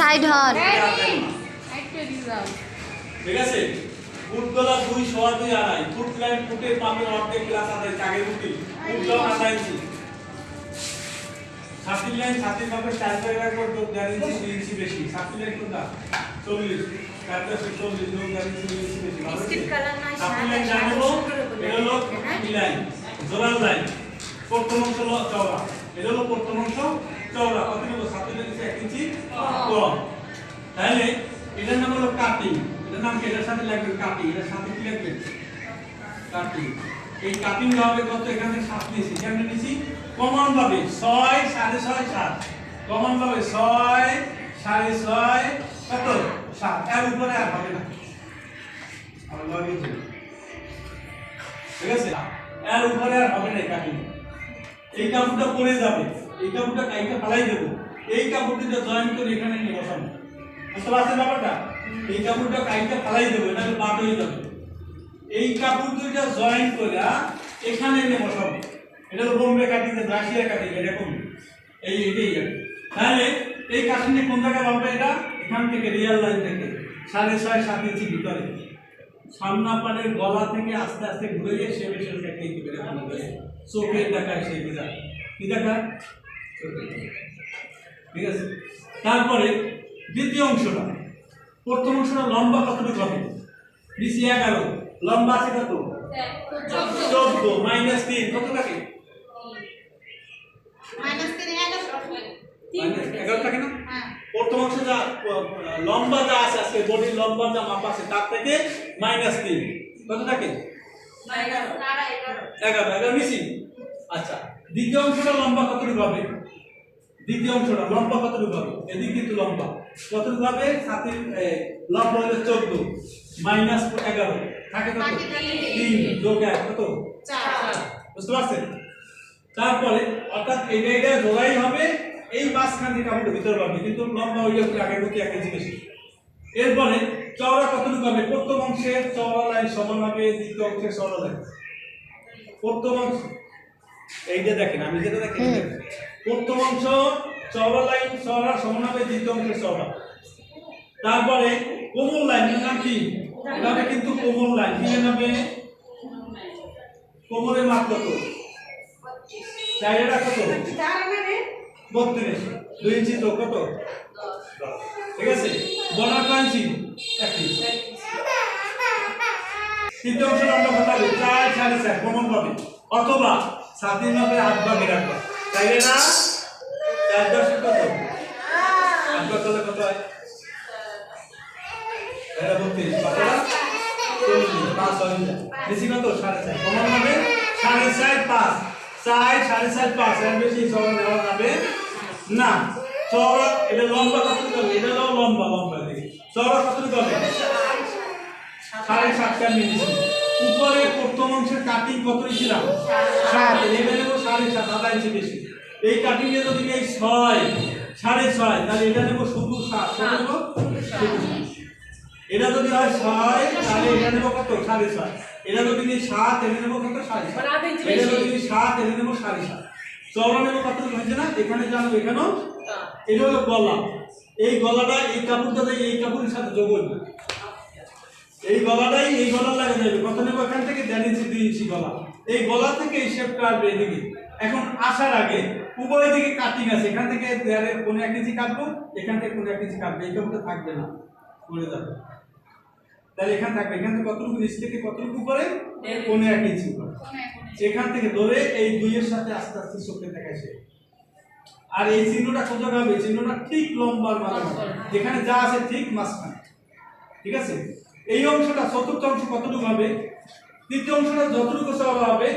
Side হন। ঠিক আছে? ফুট গলা দুই সোয়া দুই আড়াই। ফুট লাইন অর্ধেক ক্লাস ফুটি আড়াই ইঞ্চি। ছাতির লাইন ছাতির পাপের চার পাই রাখব তো দেড় ইঞ্চি দুই ইঞ্চি বেশি। ছাতির লাইন কোনটা? চল্লিশ। চারটা সে চল্লিশ। লোক দেড় ইঞ্চি দুই ইঞ্চি বেশি। ভালো Skip color নয়, ছাতির সাদা, লাইন জানব। এটা হলো? লাইন। জোড়াল লাইন। প্রথম অংশ চওড়া। এটা হলো প্রথম অংশ। চওড়া কত নেব ছাতির লাইন এক ইঞ্চি? কম। তাহলে এটার নাম হলো কাটিং এটার নাম এটার সাথে লাগবে কাটিং এটার সাথে কি লাগবে? কাটিং এই কাটিং হবে কত? এখানে সাত নিয়েছি কেমন নিয়েছি কমন ছয়, সাড়ে ছয়, সাত। কমন ভাবে ছয়, সাড়ে ছয়, কত? সাত। এর উপরে আর হবে না। আমার লগে। ঠিক আছে? এর উপরে আর হবে না কাটিং এই কাপড়টা পরে যাবে। এই কাপড়টা কাইটা ফালাই দেবো? এই কাপড়টা জয়েন করে এখানে নিয়ে বসাবো। বুঝতে পারছেন ব্যাপারটা? এই কাপড়টা কাইটা ফালাই দেবো, এটা বাদ হয়ে যাবে। এই কাপড় দুইটা জয়েন করে এখানে এনে বসাবো। এটা তো বোম্বে কাটিং রাশিয়া কাটিং এরকম। এই এটাই তাহলে এই কাটিংটা কোন জায়গায় পাবে এটা? এখান থেকে রিয়াল লাইন থেকে, সাড়ে ছয়, সাত ইঞ্চি ভিতরে। সামনা পাড়ের গলা থেকে আস্তে আস্তে ঘুরে গিয়ে সে বেশি দেখে চোখের দেখায় সেই দিকে কি দেখায়। ঠিক আছে? তারপরে দ্বিতীয় অংশটা। প্রথম অংশটা লম্বা কতটুকু হবে? বিসি এগারো লম্বা আছে কত? চোদ্দ মাইনাস তিন কত থাকে? এগারো থাকে। না? প্রথম অংশ যা লম্বা যা আছে আজকে বডির লম্বা যা মাপ আছে তার থেকে মাইনাস তিন। কত থাকে? এগারো। এগারো মিসিং আচ্ছা। দ্বিতীয় অংশটা লম্বা কতটুকু হবে? দ্বিতীয় অংশটা লম্বা কতটুকু হবে? এদিক কিন্তু লম্বা। কতটুকু হবে? সাথে লম্বা হলো চোদ্দ। মাইনাস এগারো। থাকে কত? তিন। যোগ এক কত? বুঝতে পারছেন? তারপরে অর্থাৎ এটা এটা জোড়াই হবে এই মাঝখান থেকে আমাদের ভিতরে পাবে কিন্তু লম্বা হইলে আগের মতো এক কেজি বেশি। এরপরে চওড়া কতটুকু হবে? প্রথম অংশের চওড়া লাইন সমান হবে দ্বিতীয় অংশের চওড়া লাইন। প্রথম অংশ। এইটা দেখেন আমি যেটা দেখেন প্রথম অংশ চওড়া লাইন চওড়া সমান হবে দ্বিতীয় অংশের চওড়া। তারপরে কোমল লাইন নাম কি? হবে কিন্তু কোমল লাইন কি হবে কোমরের মাপ কত? চাইলেটা কত? বত্রিশ। দুই ইঞ্চি তো কত? ঠিক আছে? বনার কাঞ্চি একত্রিশ। তৃতীয় অংশ আমরা হবে চার সাড়ে চার কমন পাবে অথবা সাতির মাপে আট ভাগে রাখবে চাইলে না, চার দশ কত? আট ভাগ করলে কত হয়? এটা বত্রিশ। কত পাঁচ হয় বেশি কত? সাড়ে চার। কমন সাড়ে চার পাঁচ। চার, সাড়ে চার পাঁচ। বেশি যাবে না। চওড়া এটা লম্বা কতটুকু হবে? এটা হলো লম্বা লম্বা, দেখি। চওড়া কতটুকু হবে? সাড়ে সাতটা মিনিট। উপরে প্রথম অংশের কাটিং কত ছিলাম সাত। এখানে নেব সাড়ে সাত আধা ইঞ্চি বেশি। এই কাটিং এ যদি এই ছয় সাড়ে ছয় তাহলে এটা নেব শুধু সাত। নেব? এটা যদি হয় ছয় তাহলে এটা নেব কত? সাড়ে ছয়। এটা যদি নিই সাত এটা নেব কত? সাড়ে সাত। মানে এটা যদি নিই সাত এটা নেব সাড়ে সাত। চওড়া নেব কত? হয়েছে না? এখানে জানব এখানেও। এটা হলো গলা। এই গলাটা এই কাপড়টাতে এই কাপড়ের সাথে যোগ হইবে এই গলাটাই এই গলা লাগে যাবে কত নেব এখান থেকে দেড় ইঞ্চি দুই ইঞ্চি গলা। এই গলা থেকে এই শেপটা আসবে এদিকে। এখন আসার আগে উভয় দিকে কাটিং আছে। এখান থেকে দেড়ের কোনো এক ইঞ্চি কাটবো এখান থেকে কোনো এক ইঞ্চি কাটবে। এই কাপড়টা থাকবে না। পড়ে যাবে। তাহলে এখান থাকবে। এখান থেকে কতটুকু নিচ থেকে কতটুকু উপরে? পনেরো এক ইঞ্চি উপরে। এখান থেকে ধরে এই দুইয়ের সাথে আস্তে আস্তে চোখে দেখাইছে। আর এই চিহ্নটা কত হবে চিহ্নটা ঠিক লম্বার মাঝামাঝি যেখানে যা আছে ঠিক মাঝখানে। ঠিক আছে? এই অংশটা চতুর্থ অংশ কতটুকু হবে? তৃতীয় অংশটা যতটুকু চওড়া হবে,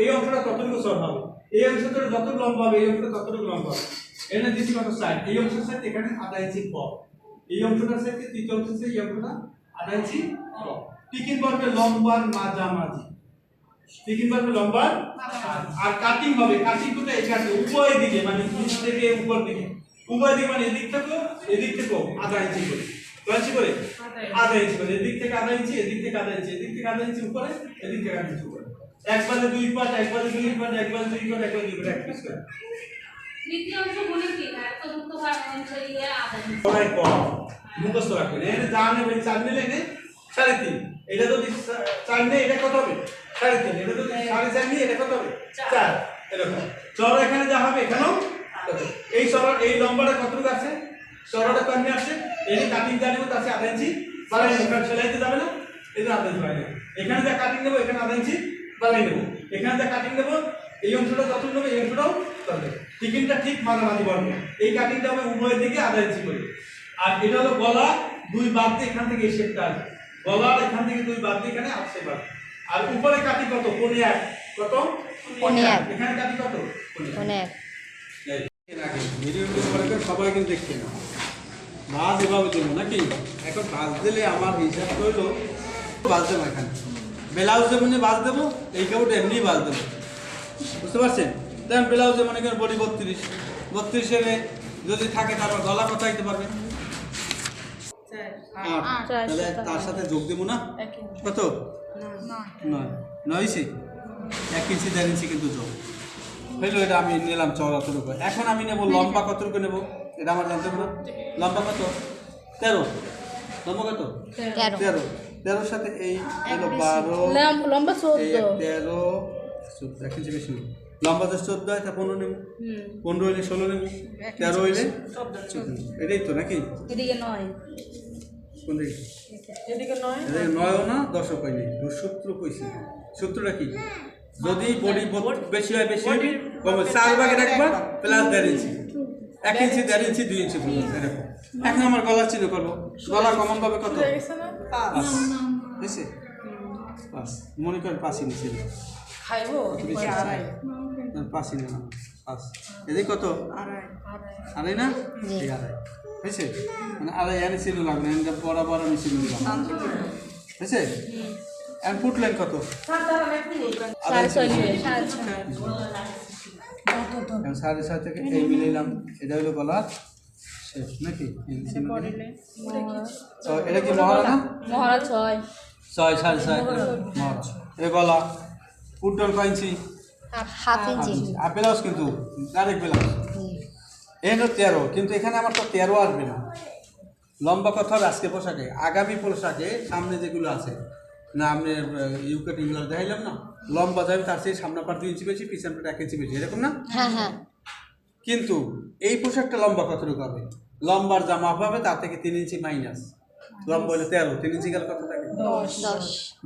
এই অংশটা ততটুকু চওড়া হবে। এই অংশটা যতটুকু লম্বা হবে, এই অংশটা ততটুকু লম্বা হবে। এখানে দিচ্ছি কত? সাইড এই অংশের সাথে এখানে আধা ইঞ্চি কম এই অংশটার সাথে তৃতীয় অংশের সাথে এই অংশটা আধা ইঞ্চি কম পারবে লম্বার মাঝামাঝি। টিকিন পারবে লম্বার আর কাটিং হবে। কাটিং করতে এখানে উভয় দিকে মানে নিচ থেকে উপর দিকে। উভয় দিকে মানে এদিক থেকে এদিক থেকে আধা ইঞ্চি করে। ইঞ্চি করে আধা ইঞ্চি। করে। এদিক থেকে আধা ইঞ্চি এদিক থেকে আধা ইঞ্চি এদিক থেকে আধা ইঞ্চি উপরে এদিক থেকে আধা ইঞ্চি উপরে। একবারে দুই পাট একবারে দুই পাট একবারে দুই পাট একবারে দুই পাট এক পিস করে। তৃতীয় অংশ গুলি কি? না এত মুক্ত ইয়ে আধা সবাই মুখস্থ রাখবেন। এখানে যা নেবেন চার নিলে এনে সাড়ে তিন। এটা যদি চার নেই এটা কত হবে? সাড়ে তিন। এটা যদি সাড়ে চার এটা কত হবে? চার। এরকম। চর এখানে যা হবে এখানেও এই সর এই লম্বাটা কতটুকু আছে? সরটা কমে আসছে? এই কাটিং যা নেব তার সাথে আধা ইঞ্চি। বাড়াই নেব কারণ সেলাইতে যাবে না। এই যে আধা ইঞ্চি বাড়াই নেব। এখানে যা কাটিং নেব এখানে আধা ইঞ্চি বাড়াই নেব। এখানে যা কাটিং নেব এই অংশটা যত নেব এই অংশটাও তত টিকিনটা ঠিক মাঝামাঝি বলব এই কাটিংটা হবে উভয়ের দিকে আধা ইঞ্চি করে। আর এটা হলো গলা দুই বাদ দিয়ে এখান থেকে এই শেপটা আসবে। গলার এখান থেকে দুই বাদ দিয়ে এখানে আসছে বাদ আর উপরে কাটি কত? কোনে এক। কত? কোণে এক। এখানে কাটি কত? কোণে এক। ভিডিওটি সবাই কিন্তু দেখছে না। মাছ এভাবে দেবো নাকি? এখন বাস দিলে আমার হিসাব করল বাস দেবো এখানে। ব্লাউজ যেমন বাস দেবো এই কাপড়টা এমনি বাস দেবো। বুঝতে পারছেন? দেখেন ব্লাউজে মনে করেন বডি বত্রিশ। বত্রিশের যদি থাকে তারপর গলা কথা দিতে পারবে। তাহলে তার সাথে যোগ দেবো না? কত? নয়। নয়ছি এক ইঞ্চি দেড় ইঞ্চি কিন্তু যোগ। হইল এটা আমি নিলাম চৌরাত্তর এখন আমি নেব লম্বা কতটুকু নেব? এটা আমার জানতে হবে লম্বা কত? তেরো। লম্বা কত? তেরো। তেরো। তেরোর সাথে এই হলো বারো। লম্বা তেরো। চোদ্দ এক ইঞ্চি বেশি লম্বা তো চোদ্দ হয় তা পনেরো নেব। পনেরো হইলে ষোলো নেব। তেরো হইলে এটাই তো নাকি? এদিকে নয়। কোন দিকে? এদিকে নয়ও না দশও পাইনি সূত্র কইছি। সূত্রটা কি? যদি বডি বেশি হয় বেশি কম হয়। চার ভাগে রাখবা প্লাস দেড় ইঞ্চি। এক ইঞ্চি দেড় ইঞ্চি। দুই ইঞ্চি এরকম। এখন আমার গলা চিহ্ন করব। গলা কমন পাবে কত? হয়েছে? পাঁচ। মনে করেন পাঁচই নিচে পাঁচই না পাঁচ এদিকে কত? আড়াই। না? এই আড়াই। হয়েছে? মানে আড়াই এনে চিহ্ন লাগবে না এটা বরাবর আমি দিলাম। হয়েছে? এখন ফুটলেন কত? সাড়ে ছয় এখন সাড়ে ছয় থেকে এই মিলাইলাম। এটা হলো গলার শেষ নাকি। তো এটা কি? মহারা না? মহারা ছয়। ছয় সাড়ে ছয়। মহারা এ গলা। উড্ডল কয় ইঞ্চি। আর ব্লাউজ কিন্তু ডাইরেক্ট ব্লাউজ। এই হলো তেরো কিন্তু এখানে আমার তো তেরো আসবে না। লম্বা কথা হবে আজকে পোশাকে। আগামী পোশাকে সামনে যেগুলো আছে না আপনি ইউকে টিংগুলো দেখাইলাম না। লম্বা যাবে তার সেই সামনে পার দুই ইঞ্চি বেশি পিছন পাট এক ইঞ্চি বেশি এরকম না? হ্যাঁ হ্যাঁ। কিন্তু এই পোশাকটা লম্বা কতটুকু হবে? লম্বার জামা মাপ হবে তার থেকে তিন ইঞ্চি মাইনাস লম্বা হলে তেরো তিন ইঞ্চি গেলে কত থাকে? দশ।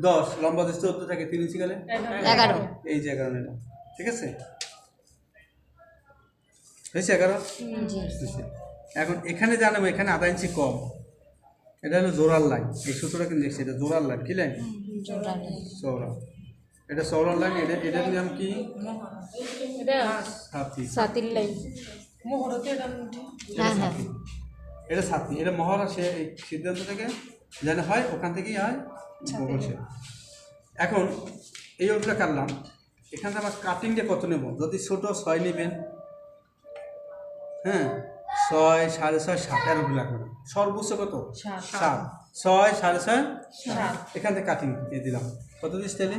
দশ। লম্বা যদি চোদ্দ থাকে তিন ইঞ্চি গেলে? এগারো। এই যে এগারো নিলাম ঠিক আছে? হয়েছে এগারো? এখন এখানে জানাব এখানে আধা ইঞ্চি কম। এটা হলো জোরার লাইন। এই সূত্রটা কিন্তু দেখছি এটা জোরার লাইন কি লাইন? সৌরা এটা সৌরার লাইন এটা এটার নাম কি? এটা সাথী। সাতির লাইন। এটা হ্যাঁ হ্যাঁ। সাথী। এটা মহারা সে এই সিদ্ধান্ত থেকে যেন হয় ওখান থেকেই হয় বলছে এখন এই অংশটা কাটলাম। এখানে আমার কাটিংটা কত নেব? যদি ছোট ছয় নেবেন হ্যাঁ ছয় সাড়ে ছয় সাত এর উপরে লাগবে সর্বোচ্চ কত? সাত। ছয় সাড়ে ছয়? এখান থেকে কাটিং দিয়ে দিলাম। কত দিস তাহলে?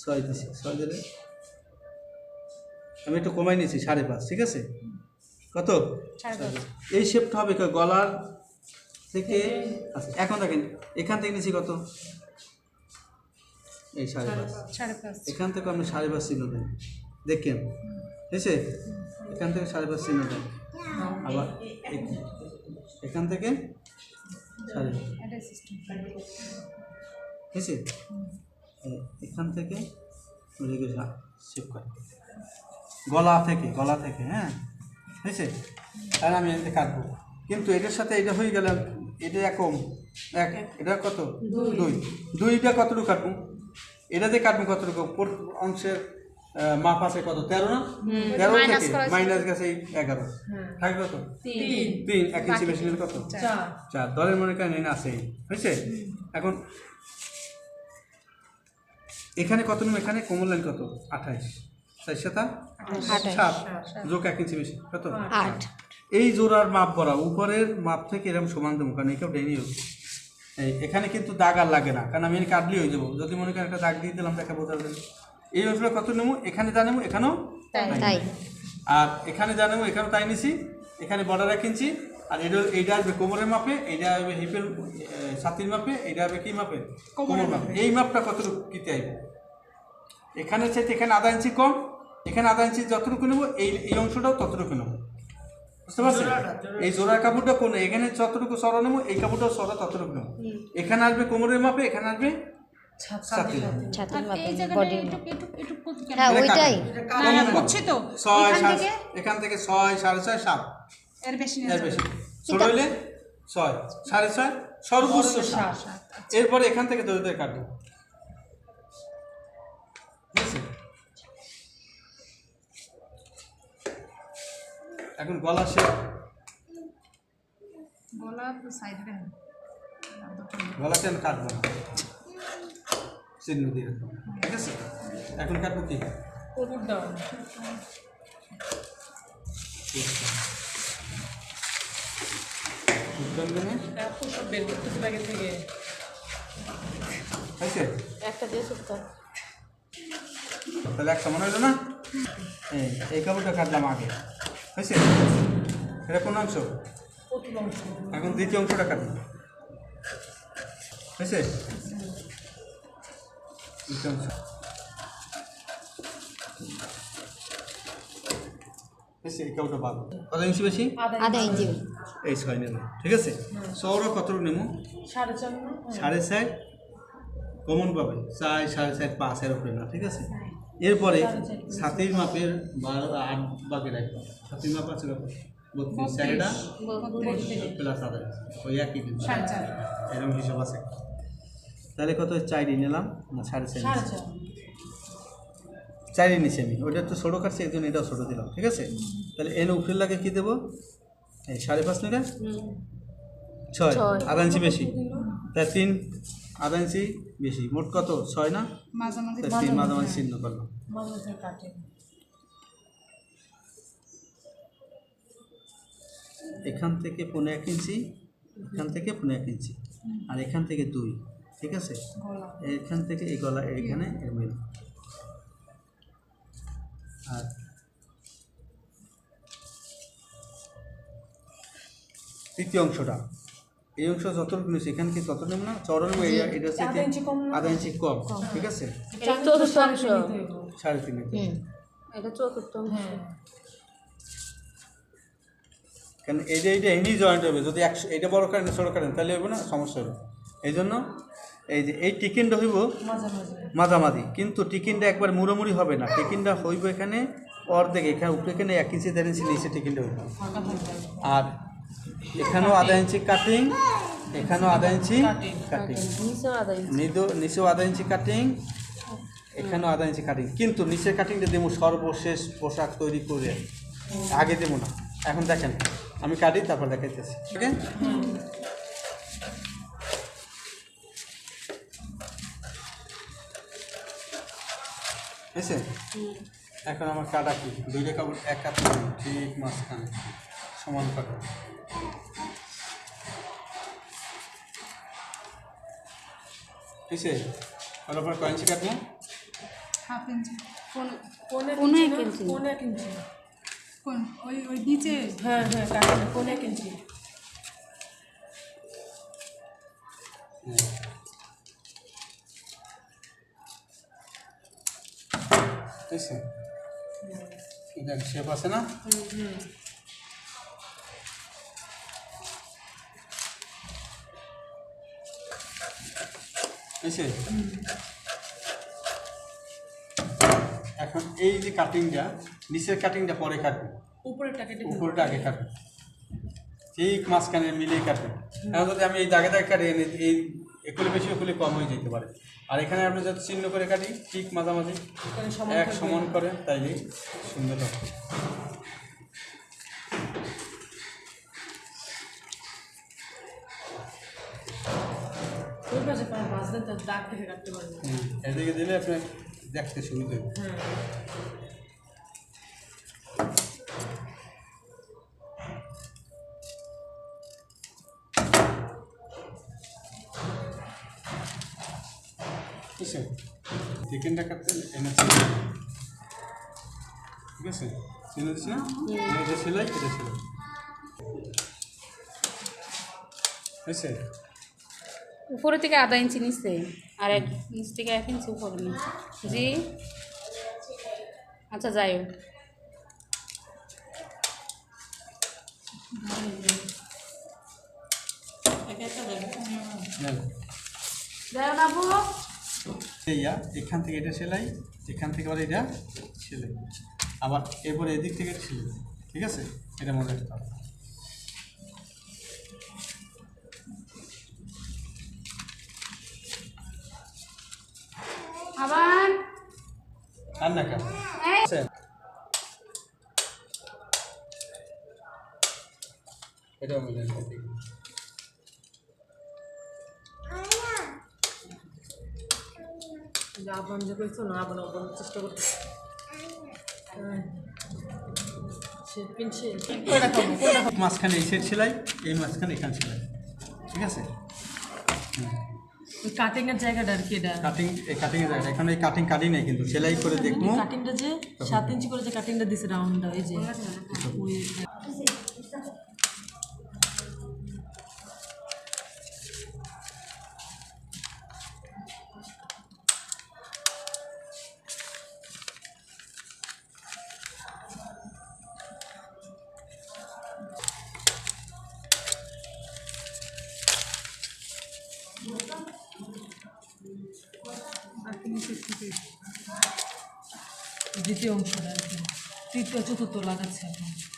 ছয় দিছি ছয় দিলে? আমি একটু কমাই নিয়েছি সাড়ে পাঁচ ঠিক আছে? কত? এই শেপটা হবে গলার থেকে? আচ্ছা এখন দেখেন এখান থেকে নিয়েছি কত? এই সাড়ে পাঁচ। এখান থেকে আপনি সাড়ে পাঁচ চিহ্ন দেন। দেখেন ঠিক আছে এখান থেকে সাড়ে পাঁচ চিহ্ন দেন। আবার এখান থেকে? সাড়ে পাঁচ হয়েছে এখান থেকে শেপ করে। গলা থেকে গলা থেকে হ্যাঁ? হয়েছে? আর আমি এতে কাটবো। কিন্তু এটার সাথে এটা হয়ে গেল এটা একম এক এটা কত? দুই। দুইটা কতটুকু কাটবো? এটাতে কাটবো কতটুকু? অংশের মাপ আছে কত? তেরো না? তেরো থেকে মাইনাস গেছে এগারো। থাকে কত? তিন। এক ইঞ্চি বেশি নিলে কত? চার। দলের মনে করেন এনে আছে। হয়েছে? এখন এখানে কত নেব এখানে কোমল লাইন কত? আঠাইশ। সাতা? আঠাশ। সাত। যোগ এক ইঞ্চি বেশি। কত? আট। এই জোড়ার মাপ বড়া উপরের মাপ থেকে এরকম সমান দেবো কারণ একেও ডেনি হোক এখানে কিন্তু দাগ আর লাগে না কারণ আমি এখানে কাটলি হয়ে যাব। যদি মনে করেন একটা দাগ দিয়ে দিলাম দেখা বোঝা যাবে এই অংশটা কত নেব এখানে যা নেব এখানেও তাই। আর এখানে যা নেব এখানেও তাই নিছি। এখানে বর্ডার এক ইঞ্চি। আর এটা এইটা আসবে কোমরের মাপে এইটা আসবে হিপের ছাতির মাপে এইটা আসবে কি মাপে? কোমরের মাপে। এই মাপটা কতটুকু কিতে আইবে? এখানে চাইতে এখানে আধা ইঞ্চি কম এখানে আধা ইঞ্চি যতটুকু নেব এই এই অংশটাও ততটুকু নেব। বুঝতে পারছেন? এই জোড়ার কাপড়টা কোন এখানে যতটুকু সরা নেব এই কাপড়টাও সরা ততটুকু নেব। এখানে আসবে কোমরের মাপে এখানে আসবে হ্যাঁ এখান। থেকে? ছয় সাড়ে ছয় সাত। এর বেশি এর বেশি। ছোট হইলে ছয় সাড়ে ছয় সর্বোচ্চ সাত। এরপরে এখান থেকে ধরে ধরে কাটবো। এখন গলা সে গলা সাইডে গলা কেন কাটবো না? চিহ্ন দিয়ে রাখব। ঠিক আছে? এখন কাটবো কি? তাহলে একটা মনে হলো না? এই এই কাপড়টা কাটলাম আগে। হয়েছে? এটা কোন অংশ। এখন দ্বিতীয় অংশটা কাটবো। হয়েছে? কত ইঞ্চি বেশি? আধা ইঞ্চি। এই ছয় নেব ঠিক আছে? সৌর কতটুকু নেব? সাড়ে চার কমন পাবে চার সাড়ে চার পাঁচ এর উপরে না ঠিক আছে? এরপরে সাতের মাপের বারো আট বাকি রাখব। সাতের মাপ আছে বত্রিশ চারটা? প্লাস আদার ওই একই কিন্তু এরকম হিসাব আছে। তাহলে কত চারই নিলাম। না সাড়ে চার? চারই নিছি আমি। ওটা তো ছোটো কাটছে একজন এটাও ছোটো দিলাম ঠিক আছে? তাহলে এন উপরের লাগে কী দেবো? এই সাড়ে পাঁচ মিটার ছয়। আধা ইঞ্চি বেশি। তাই তিন আধা ইঞ্চি বেশি। মোট কত? ছয় না? তিন মাঝামাঝি চিহ্ন করলাম। এখান থেকে পনেরো এক ইঞ্চি এখান থেকে পনেরো এক ইঞ্চি আর এখান থেকে দুই। ঠিক আছে? এখান থেকে এই গলা এখানে এর মিল। আর তৃতীয় অংশটা। এই অংশ যতটুকু নিয়েছি এখানে কি তত নেব না নেব এটা হচ্ছে আধা ইঞ্চি কম ঠিক আছে? চতুর্থ অংশ সাড়ে তিন এটা চতুর্থ অংশ। কারণ এই যে এইটা এমনি জয়েন্ট হবে যদি একশো এটা বড় করেন ছোটো করেন তাহলে হবে না সমস্যা হবে। এই জন্য এই যে এই টিকিনটা হইব মাঝামাঝি। কিন্তু টিকিনটা একবার মুড়োমুড়ি হবে না। টিকিনটা হইব এখানে অর্ধেক। এখানে উপরে এখানে এক ইঞ্চি দেড় ইঞ্চি নিচে টিকিনটা হইব। আর এখানেও আধা ইঞ্চি কাটিং এখানেও আধা ইঞ্চি কাটিং। নিচেও আধা ইঞ্চি। নিচেও আধা ইঞ্চি কাটিং এখানেও আধা ইঞ্চি কাটিং। কিন্তু নিচের কাটিংটা দেবো সর্বশেষ পোশাক তৈরি করে। আগে দেবো না। এখন দেখেন আমি কাটি তারপর দেখাইতেছি। ওকে হয়েছে এখন আমার কাটা কি? দুইটা কাপড় এক কাপড় ঠিক মাঝখানে। সমান কাটা। হয়েছে ওর উপর কয় ইঞ্চি কাটবো হাফ ইঞ্চি। কোনো এক ইঞ্চি কোন ওই ওই নিচে? হ্যাঁ হ্যাঁ কোন এক ইঞ্চি? হয়েছে এটা শেপ আছে না? হয়েছে এখন এই যে কাটিংটা নিচের কাটিংটা পরে কাটবে। উপরেরটা কেটে। আগে কাটবে। ঠিক মাঝখানে মিলিয়ে কাটবে। এখন যদি আমি এই দাগে দাগে কাটি এই একুলে বেশি একুলে কম হয়ে যেতে পারে। আর এখানে আপনি যাতে চিহ্ন করে কাটি ঠিক মাঝামাঝি এক সমান করে তাই সুন্দর হবে। এদিকে দিলে আপনি দেখতে শুরু হবে। আছে? চিকেনটা কাটতে এনেছি ঠিক আছে? চিনে দিচ্ছি না? এটা সেলাই এটা সেলাই। হয়েছে? উপরে থেকে আধা ইঞ্চি নিচ্ছে আর এক নিচ থেকে এক ইঞ্চি উপরে নি জি? আচ্ছা যাই হোক। নেন। যাই এইয়া এখান থেকে এটা সেলাই এখান থেকে আবার এটা সেলাই। আবার এরপরে এদিক থেকে সেলাই ঠিক আছে? এটা মনে রাখতে হবে। আবার? আর না কেন এই এটাও মিলে যা বন্ধ করেছ না চেষ্টা করতেছে। মাঝখানে এই সেট সেলাই এই মাঝখানে এখানে সেলাই। ঠিক আছে? ওই কাটিং এর জায়গাটা আর কি এটা? কাটিং এই কাটিং এর জায়গাটা। এখানে এই কাটিং কাটি নাই কিন্তু সেলাই করে দেখব। কাটিংটা যে সাত ইঞ্চি করে যে কাটিংটা দিছে রাউন্ডটা ওই যে। দ্বিতীয় অংশটা আর কি। তৃতীয় চতুর্থ লাগাচ্ছে এখন।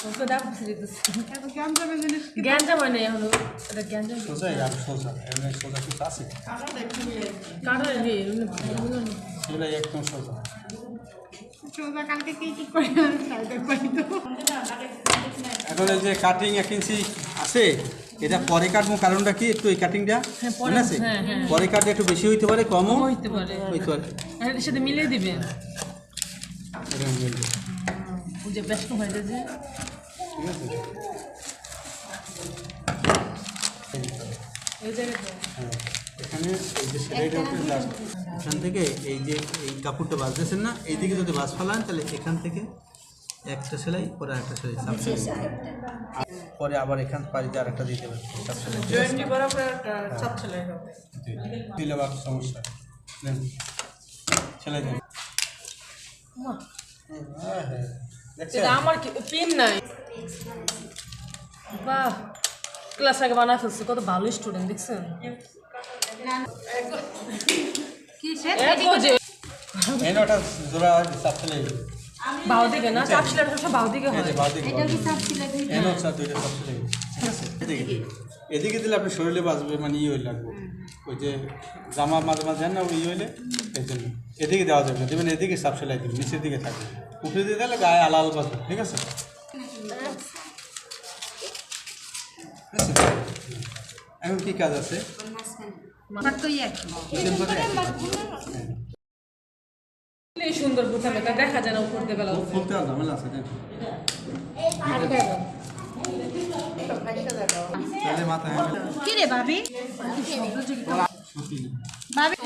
ওকে দেখো দিতেছে এত জ্ঞান যাবে জিনিস জ্ঞানটা মানে এখনও। এটা জ্ঞানটা সোজা আর সোজা। এমনি সোজা কিছু আছে? কাটা হে সেলাই একদম সোজা। সোজা কালকে কি কি করে সাইডে পাই তো এখন এই যে কাটিং এক ইঞ্চি আছে এটা পরে কাটবো কারণটা কি একটু এই কাটিংটা পরে- মনে আছে? হ্যাঁ, হ্যাঁ। পরে কাটলে একটু বেশি হইতে পারে কমও? হইতে পারে। হইতে পারে। আর সাথে মিলিয়ে দিবে। ব্যস্ত হয়ে যায় যে ঠিক আছে এই দিতে হ্যাঁ, এখানে এই যে সেলাইটা উপরে। এখান থেকে এই যে এই কাপড়টা বাঁধতেছেন না এইদিকে যদি বাস ফেলান তাহলে এখান থেকে একটা সেলাই পরে আরেকটা সেলাই সাপ সেলাই। পরে আবার এখান পাড়িতে দিতে সেলাই। জয়েন্টি বরাবর একটা চাপ সেলাই হবে। দিলে আবার সমস্যা। নেন। সেলাই দেন। মা, হ্যাঁ হ্যাঁ। দেখছেন এটা আমার পিন নাই বাহ ক্লাস আগে বানা ফেলছে কত ভালো স্টুডেন্ট দেখছেন? বাউ দিকে না চাপ সব বাউ হয়। দুইটা? ঠিক আছে এদিকে। এদিকে দিলে আপনি শরীরে বাঁচবে মানে ইয়ে হইলে লাগবে ওই যে জামা মাঝে মাঝে না ওই ইয়ে হইলে এই জন্য। এদিকে দেওয়া যাবে না দেবেন এদিকে সাপ সেলাই দিবেন নিচের দিকে থাকবে। উপরে দিয়ে দিলে গায়ে আলাল বাঁচবে ঠিক আছে? এখন কি কাজ আছে? সুন্দর তা দেখা যায় না উপর দিয়ে বেলা খুলতে আর ঝামেলা আছে তাহলে মাথা কি রে ভাবি ভাবি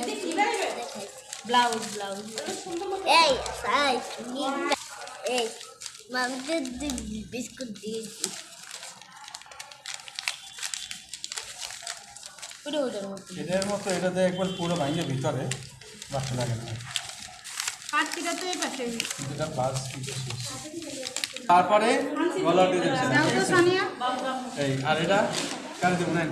ব্লাউজ ব্লাউজ এই সাই এই মামকে বিস্কুট দিয়েছি এটার মতো এটাতে একবার পুরো ভিতরে বাচ্চা লাগে না। তারপরে গলা দিয়ে দিচ্ছে দাও তো সানিয়া। এই আর এটা? কারে দেবো না